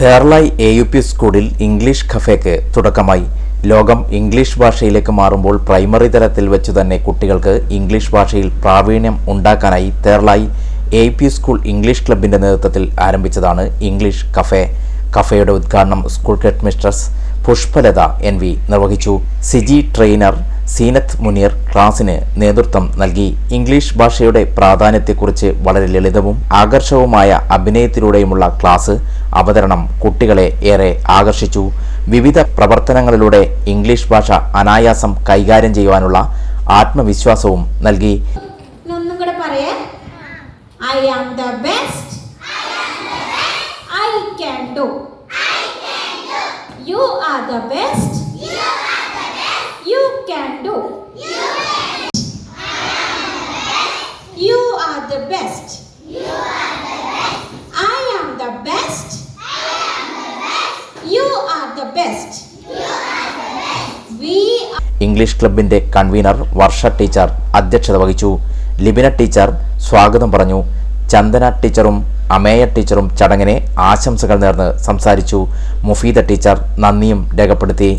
തേർലായി A U P സ്കൂളിൽ English കഫേക്ക് തുടക്കമായി. ലോകം ഇംഗ്ലീഷ് ഭാഷയിലേക്ക് മാറുമ്പോൾ പ്രൈമറി തലത്തിൽ വെച്ച് തന്നെ കുട്ടികൾക്ക് ഇംഗ്ലീഷ് ഭാഷയിൽ പ്രാവീണ്യം ഉണ്ടാക്കാനായി Therlayi A P school English ക്ലബിന്റെ നേതൃത്വത്തിൽ ആരംഭിച്ചതാണ് ഇംഗ്ലീഷ് കഫേ. കഫേയുടെ ഉദ്ഘാടനം school headmistress Pushpalatha N V നിർവഹിച്ചു. സിജി ട്രെയിനർ സീനത്ത് മുനീർ ക്ലാസിന് നേതൃത്വം നൽകി. ഇംഗ്ലീഷ് ഭാഷയുടെ പ്രാധാന്യത്തെക്കുറിച്ച് വളരെ ലളിതവും ആകർഷകവുമായ അഭിനയത്തിലൂടെയുമുള്ള ക്ലാസ് അവതരണം കുട്ടികളെ ഏറെ ആകർഷിച്ചു. വിവിധ പ്രവർത്തനങ്ങളിലൂടെ ഇംഗ്ലീഷ് ഭാഷ അനായാസം കൈകാര്യം ചെയ്യുവാനുള്ള ആത്മവിശ്വാസവും നൽകി. ഒന്നും can do. You can. I am the best. You are the best. You are the best. I am the best. I am the best. You are the best. V English ക്ലബിന്റെ convener Varsha teacher അധ്യക്ഷത വഹിച്ചു Libina teacher സ്വാഗതം പറഞ്ഞു ചന്ദന ടീച്ചറും അമേയ ടീച്ചറും ചടങ്ങിനെ ആശംസകൾ നേർന്ന് സംസാരിച്ചു മുഫീദ ടീച്ചർ നന്ദിയും രേഖപ്പെടുത്തി